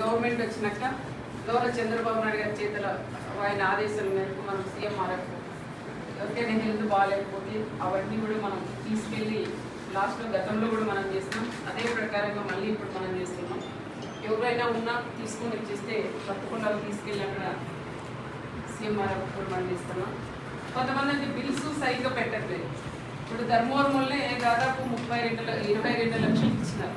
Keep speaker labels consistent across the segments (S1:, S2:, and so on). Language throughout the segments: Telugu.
S1: గవర్నమెంట్ వచ్చినాక గౌరవ చంద్రబాబు నాయుడు గారి చేతిలో ఆయన ఆదేశాల మేరకు మనం సీఎం మారకపోతే ఎవరికైనా హెల్త్ బాగాలేకపోతే అవన్నీ కూడా మనం తీసుకెళ్ళి లాస్ట్లో గతంలో కూడా మనం చేస్తాం అదే ప్రకారంగా మళ్ళీ ఇప్పుడు మనం చేస్తున్నాం. ఎవరైనా ఉన్నా తీసుకొని వచ్చేస్తే తప్పకుండా తీసుకెళ్ళి అక్కడ సీఎం ఆర్ఎఫ్ మనం చేస్తున్నాం. కొంతమంది అయితే బిల్స్ సరిగ్గా పెట్టట్లేదు. ఇప్పుడు ధర్మవరం వల్లే దాదాపు ముప్పై రెండు ఇరవై రెండు లక్షలు ఇచ్చినారు.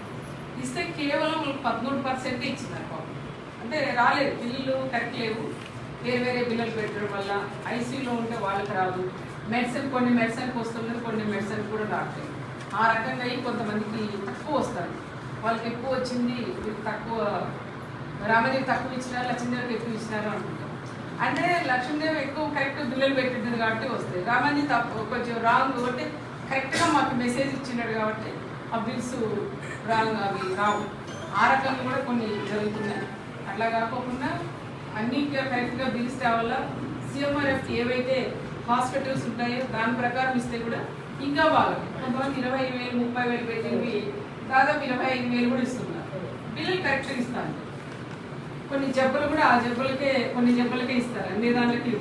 S1: ఇస్తే కేవలం వాళ్ళకి పదమూడు పర్సెంటే ఇచ్చినారు పాపం అంటే రాలేదు బిల్లులు కరెక్ట్ లేవు వేరే వేరే బిల్లులు పెట్టడం వల్ల ఐసీయూలో ఉంటే వాళ్ళకి రాదు. మెడిసిన్ కొన్ని మెడిసిన్కి వస్తుంది కొన్ని మెడిసిన్ కూడా రావట్లేదు. ఆ రకంగా అయ్యి కొంతమందికి తక్కువ వస్తారు వాళ్ళకి ఎక్కువ వచ్చింది తక్కువ రామదేవి తక్కువ ఇచ్చినారు లక్ష్మీదేవికి ఎక్కువ ఇచ్చినారు అనుకుంటాం. అంటే లక్ష్మీదేవి ఎక్కువ కరెక్ట్ బిల్లులు పెట్టింది కాబట్టి వస్తాయి. రామాజీ తప్పు కొంచెం రాంగ్ కాబట్టి కరెక్ట్గా మాకు మెసేజ్ ఇచ్చినాడు కాబట్టి ఆ బిల్స్ రాంగ్ అవి రావు. ఆ రకంగా కూడా కొన్ని జరుగుతున్నాయి. అట్లా కాకుండా అన్ని కరెక్ట్గా బిల్స్ తేవాల సిఎంఆర్ఎఫ్ ఏవైతే హాస్పిటల్స్ ఉంటాయో దాని ప్రకారం ఇస్తే కూడా ఇంకా బాగా కొంతమంది ఇరవై వేలు ముప్పై వేలు పెట్టింది. దాదాపు ఇరవై ఐదు వేలు కూడా ఇస్తున్నారు. బిల్లులు కరెక్ట్గా ఇస్తాను. కొన్ని జబ్బులు కూడా ఆ జబ్బులకే కొన్ని జబ్బులకే ఇస్తారు. అన్ని దాంట్లోకి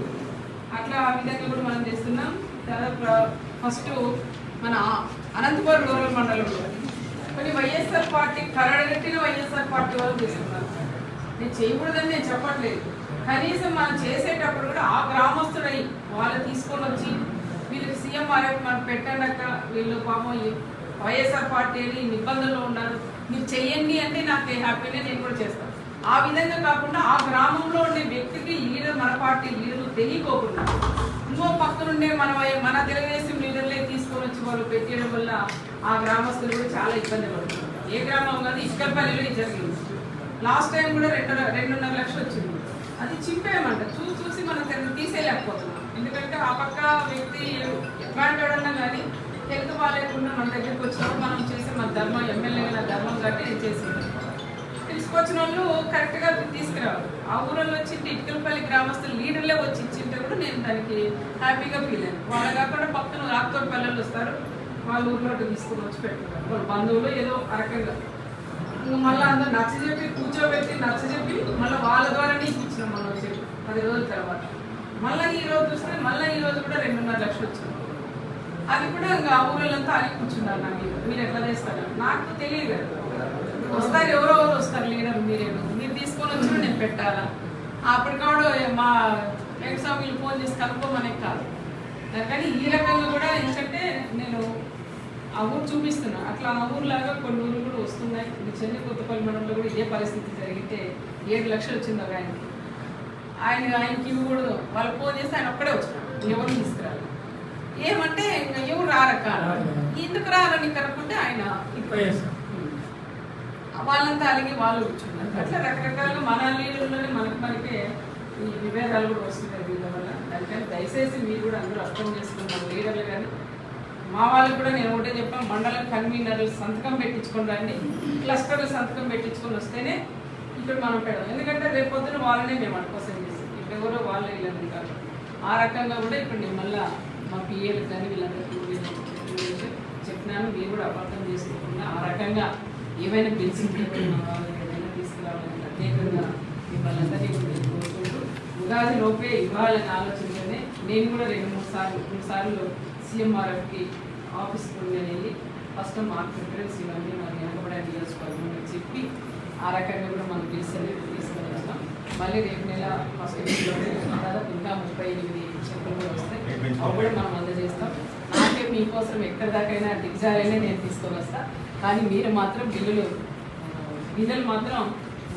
S1: అట్లా ఆ విధంగా కూడా మనం చేస్తున్నాం. దాదాపు ఫస్ట్ మన అనంతపురం రూరల్ మండలంలో. కొన్ని వైఎస్ఆర్ పార్టీ కరడగట్టిన వైఎస్ఆర్ పార్టీ వాళ్ళు చేస్తున్నారు. నేను చేయకూడదని నేను చెప్పట్లేదు. కనీసం మనం చేసేటప్పుడు కూడా ఆ గ్రామస్తుడై వాళ్ళు తీసుకొని వచ్చి వీళ్ళకి సీఎం ఆర్ఎఫ్ మనం పెట్టండి వీళ్ళు పాపం వైఎస్ఆర్ పార్టీ అని నిబంధనలు ఉన్నారు. మీరు చెయ్యండి అంటే నాకు హ్యాపీనే నేను కూడా చేస్తాను ఆ విధంగా కాకుండా ఆ గ్రామంలో ఉండే వ్యక్తికి లీడర్ మన పార్టీ లీడర్లు తెలియకోకుండా ఇంకో పక్కనుండే మన మన తెలుగుదేశం లీడర్ తీసుకొని వచ్చి వాళ్ళు పెట్టేయడం వల్ల ఆ గ్రామస్తులు కూడా చాలా ఇబ్బంది పడుతున్నారు. ఏ గ్రామం కాదు ఇష్కల్పల్లిలో ఇది జరిగింది. లాస్ట్ టైం కూడా రెండు రెండున్నర లక్షలు వచ్చింది. అది చింపేయమంట. చూసి చూసి మనం తెర- తీసేయలేకపోతున్నాం. ఎందుకంటే ఆ పక్క వ్యక్తి ఎట్లాంటి వాడన్నా కానీ హెల్త్ బాగాలేకుండా మన దగ్గరికి వచ్చినప్పుడు మనం చేసే మన ధర్మం ఎమ్మెల్యే నా ధర్మం కాబట్టి నేను చేసింది. తీసుకొచ్చిన వాళ్ళు కరెక్ట్గా తీసుకురావాలి. ఆ ఊళ్ళో వచ్చి ఇటుకలపల్లి గ్రామస్తులు లీడర్లే వచ్చి ఇచ్చింటే నేను దానికి హ్యాపీగా ఫీల్ అయ్యాను. వాళ్ళు కాకుండా పక్కన రాకతో పిల్లలు వస్తారు వాళ్ళ ఊర్లో తీసుకుని వచ్చి పెట్టుకుంటారు. వాళ్ళ బంధువులు ఏదో అరకంగా మళ్ళీ అందరూ నచ్చ చెప్పి కూర్చోబెట్టి నచ్చ చెప్పి మళ్ళీ వాళ్ళ ద్వారానే ఇప్పించినాం మనం చెప్పి పది రోజుల తర్వాత. మళ్ళీ ఈ రోజు చూస్తే మళ్ళీ ఈ రోజు కూడా రెండున్నర లక్షలు వచ్చింది. అది కూడా ఇంకా ఆ ఊళ్ళంతా అలిగి కూర్చున్నారు నాకు మీరు ఎట్లా చేస్తారు? నాకు తెలియదు. వస్తారు ఎవరో ఎవరు వస్తారు లీడర్ మీరేను మీరు తీసుకొని వచ్చి నేను పెట్టాలా? అప్పటికాడు మా వెంకటస్వామిలు ఫోన్ చేసి కలుపుకోమనే కాదు. కానీ ఈ రకంగా కూడా ఎందుకంటే నేను ఆ ఊరు చూపిస్తున్నా. అట్లా ఆ ఊరులాగా కొన్ని ఊర్లు కూడా వస్తున్నాయి. ఇది చెన్నై కొత్తపల్లి మండలంలో కూడా ఇదే పరిస్థితి జరిగితే ఏడు లక్షలు వచ్చింది ఒక ఆయనకి. ఆయన ఆయనకి ఇవ్వకూడదు. వాళ్ళు ఫోన్ చేస్తే ఆయన ఒక్కడే వచ్చినాడు ఎవరు తీసుకురాలి ఏమంటే ఇంకా ఎవరు రారక్క ఎందుకు రారని కనుక్కుంటే ఆయన ఇప్పుడు వాళ్ళంతా అలాగే వాళ్ళు కూర్చున్నారు. అట్లా రకరకాలుగా మన లీడర్లోనే మనకి మనకే ఈ విభేదాలు కూడా వస్తున్నాయి వీళ్ళ వల్ల. దానికని దయచేసి మీరు కూడా అందరూ అర్థం చేసుకుని లీడర్లు కానీ. మా వాళ్ళకి కూడా నేను ఒకటే చెప్పాను మండలం కన్వీనర్లు సంతకం పెట్టించుకొని క్లస్టర్లు సంతకం పెట్టించుకొని వస్తేనే ఇక్కడ మనం పెడదాం. ఎందుకంటే రేపు పొద్దున వాళ్ళనే మేము అనుకోసం చేసి ఇప్పుడు ఎవరో వాళ్ళు వీళ్ళని కాదు. ఆ రకంగా కూడా ఇప్పుడు నేను మళ్ళీ మా పిఏలకు కానీ వీళ్ళందరికీ చెప్పినాను. మీరు కూడా అబద్ధం చేసుకోకుండా ఆ రకంగా ఏమైనా బిల్స్ ఏమైనా తీసుకురావాలని ప్రత్యేకంగా మిమ్మల్ని అందరినీ ఉగాది లోపే ఇవ్వాలనే ఆలోచించనే నేను కూడా రెండు మూడు సార్లు మూడు సార్లు సీఎంఆర్ఎఫ్కి ఆఫీస్కి ఉందని వెళ్ళి ఫస్ట్ మా ప్రిఫరెన్స్ ఇవ్వండి మరి వెనకబడే నియోజకవర్గం అని చెప్పి ఆ రకంగా కూడా మనం బిల్స్ తీసుకొని వస్తాం మళ్ళీ రేపు నెల ఫస్ట్ దాదాపు ఇంకా ముప్పై ఎనిమిది చెప్పులు కూడా వస్తాయి. అవి కూడా మనం అందజేస్తాం. నాకే మీకోసం ఎక్కడి దాకైనా దిగ్జారైనా నేను తీసుకొని వస్తా. కానీ మీరు మాత్రం బిల్లులు బిల్లులు మాత్రం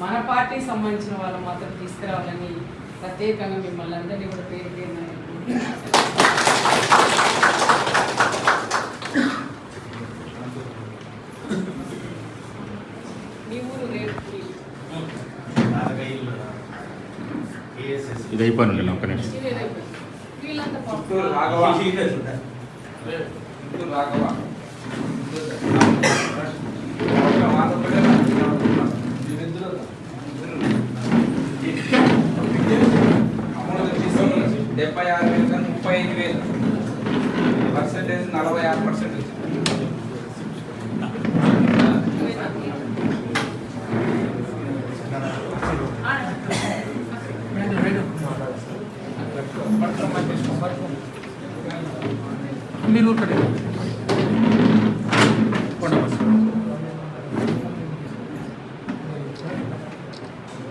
S1: మన పార్టీకి సంబంధించిన వాళ్ళు మాత్రం తీసుకురావాలని ప్రత్యేకంగా మిమ్మల్ని అందరినీ కూడా పేరు పేరు
S2: ఇది ఒక్క నిమిషం.
S3: రాఘవ. ముప్పై ఆరు వేలు కానీ ముప్పై ఐదు వేలు. పర్సంటేజ్ నలభై ఆరు
S1: పర్సెంటేజ్
S2: మీరు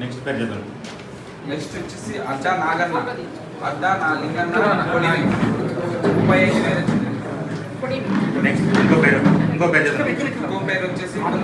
S4: నెక్స్ట్ పేరు చదవండి
S3: నెక్స్ట్ వచ్చేసి అచ్చా నాగన్న. అడ్డా నా లింగన్న ముప్పై ఐదు వేలు వచ్చింది.
S4: ఇంకో పేరు. ఇంకో పేరు
S3: ఇంకో పేరు వచ్చేసి బాబు.